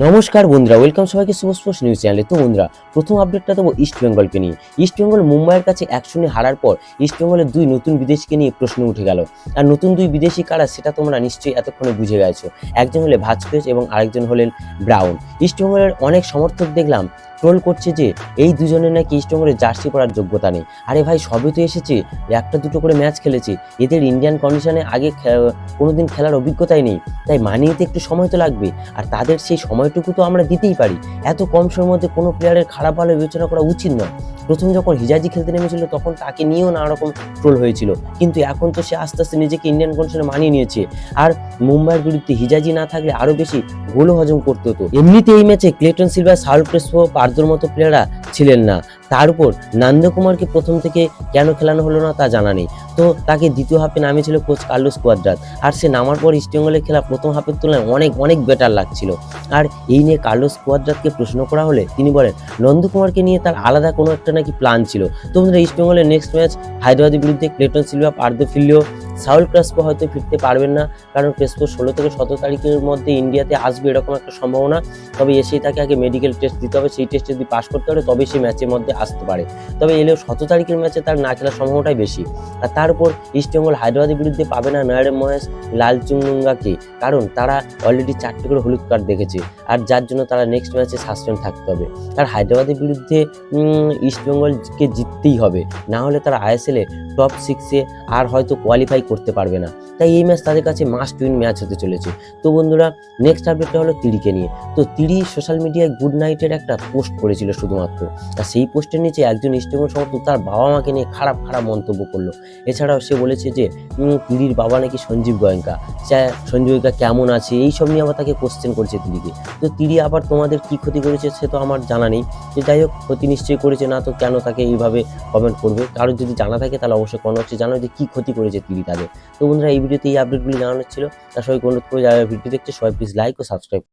নমস্কার বন্ধুরা ওয়েলকাম সবাইকে শুভ নিউজ চ্যানেলে তো বন্ধুরা, প্রথম আপডেটটা দেবো ইস্ট বেঙ্গলকে নিয়ে। ইস্ট বেঙ্গল মুম্বাইয়ের কাছে এক শূন্য হারার পর ইস্ট বেঙ্গলের দুই নতুন বিদেশিকে নিয়ে প্রশ্ন উঠে গেল। আর নতুন দুই বিদেশি কারা, সেটা তোমরা নিশ্চয়ই এতক্ষণে বুঝে গেছো। একজন হলে ভাজপেজ এবং আরেকজন হলেন ব্রাউন। ইস্ট বেঙ্গলের অনেক সমর্থক দেখলাম ট্রোল করছে যে এই দুজনের নাকি ইস্ট বেঙ্গলের জার্সি পরার যোগ্যতা নেই। আরে ভাই, সবই তো এসেছে, একটা দুটো করে ম্যাচ খেলেছে। এদের ইন্ডিয়ান কন্ডিশনে আগে কোনোদিন খেলার অভিজ্ঞতাই নেই। তাই মানিয়ে নিতে একটু সময় তো লাগবে। আর তাদের সেই সময়টুকু তো আমরা দিতেই পারি। এত কম সময়ের মধ্যে কোনো প্লেয়ারের খারাপ ভালো বিবেচনা করা উচিত নয়। প্রথম যখন হিজাজি খেলতে নেমেছিল, তখন তাকে নিয়েও নানা রকম ট্রোল হয়েছিল। কিন্তু এখন তো সে আস্তে আস্তে নিজেকে ইন্ডিয়ান কন্ডিশনে মানিয়ে নিয়েছে। আর মুম্বাইয়ের বিরুদ্ধে হিজাজি না থাকলে আরও বেশি গোলও হজম করতে হতো। এমনিতে এই ম্যাচে ক্লেটন সিলভার সাউল ক্রেসপো পার্দোর মতো প্লেয়াররা ছিলেন না। তার উপর নন্দকুমারকে প্রথম থেকে কেন খেলানো হলো না তা জানা নেই। তো তাকে দ্বিতীয় হাফে নামিয়েছিল কোচ কার্লোস কোয়াদ্রাত। আর সে নামার পর ইস্টবেঙ্গলের খেলা প্রথম হাফের তুলনায় অনেক অনেক বেটার লাগছিল। আর এই নিয়ে কার্লোস কোয়াদ্রাতকে প্রশ্ন করা হলে তিনি বলেন নন্দকুমারকে নিয়ে তার আলাদা কোনো একটা নাকি প্ল্যান ছিল। তো বন্ধুরা ইস্টবেঙ্গলের নেক্সট ম্যাচ হায়দ্রাবাদের বিরুদ্ধে ক্লেটন সিলভা, পার্দো ফিরলেও সাউল ক্রাস্পো হয়তো ফিরতে পারবেন না, কারণ ক্রেসপো ষোলো থেকে সতেরো তারিখের মধ্যে ইন্ডিয়াতে আসবে এরকম একটা সম্ভাবনা। তবে এসেই তাকে আগে মেডিকেল টেস্ট দিতে হবে, সেই টেস্ট যদি পাশ করতে পারে, তবেই সে ম্যাচের মধ্যে আসতে পারে। তবে এলেও সতেরো তারিখের ম্যাচে তার না খেলার সম্ভাবনাটাই বেশি। আর তার উপর ইস্টবেঙ্গল হায়দ্রাবাদের বিরুদ্ধে পাবে না নয়ারে মহেশ, লাল কারণ তারা অলরেডি চারটে করে হলুদ কার্ড দেখেছে। আর যার জন্য তারা নেক্সট ম্যাচে সাসপেন্ড থাকতে হবে। আর হায়দ্রাবাদের বিরুদ্ধে ইস্টবেঙ্গলকে জিততেই হবে। না হলে তারা আইএসএলে টপ সিক্সে আর হয়তো কোয়ালিফাই করতে পারবে না। তাই এই ম্যাচ তাদের কাছে মাস্ট উইন ম্যাচ হতে চলেছে। তো বন্ধুরা নেক্সট আপডেটটা হলো তিরিকে নিয়ে। তো তিরি সোশ্যাল মিডিয়ায় গুড নাইটের একটা পোস্ট করেছিল শুধুমাত্র। আর সেই পোস্টের নিচে একজন ইস্টবেঙ্গল সমর্থক তার বাবা মাকে নিয়ে খারাপ খারাপ মন্তব্য করল। এছাড়াও সে বলেছে যে তিরির বাবা নাকি সঞ্জীব গোয়েঙ্কা? সে সঞ্জীব গোয়েঙ্কা কেমন আছে? এই সব নিয়ে আবার তাকে কোশ্চেন করেছে তিরিকে তো তিরি আবার তোমাদের কি ক্ষতি করেছে সে তো আমার জানা নেই। তো যাই হোক, ক্ষতি নিশ্চয়ই করেছে না, তো কেন তাকে এইভাবে কমেন্ট করবে? কারোর যদি জানা থাকে তাহলে অবশ্যই কমেন্টে জানাও যে কী ক্ষতি করেছে তিরি তাদের। তো বন্ধুরা, এই ভিডিওতে এই আপডেটগুলি জানানোর ছিল। তার সবাইকে অনুরোধ করে যারা ভিডিও দেখছে, সবাই প্লিজ লাইক ও সাবস্ক্রাইব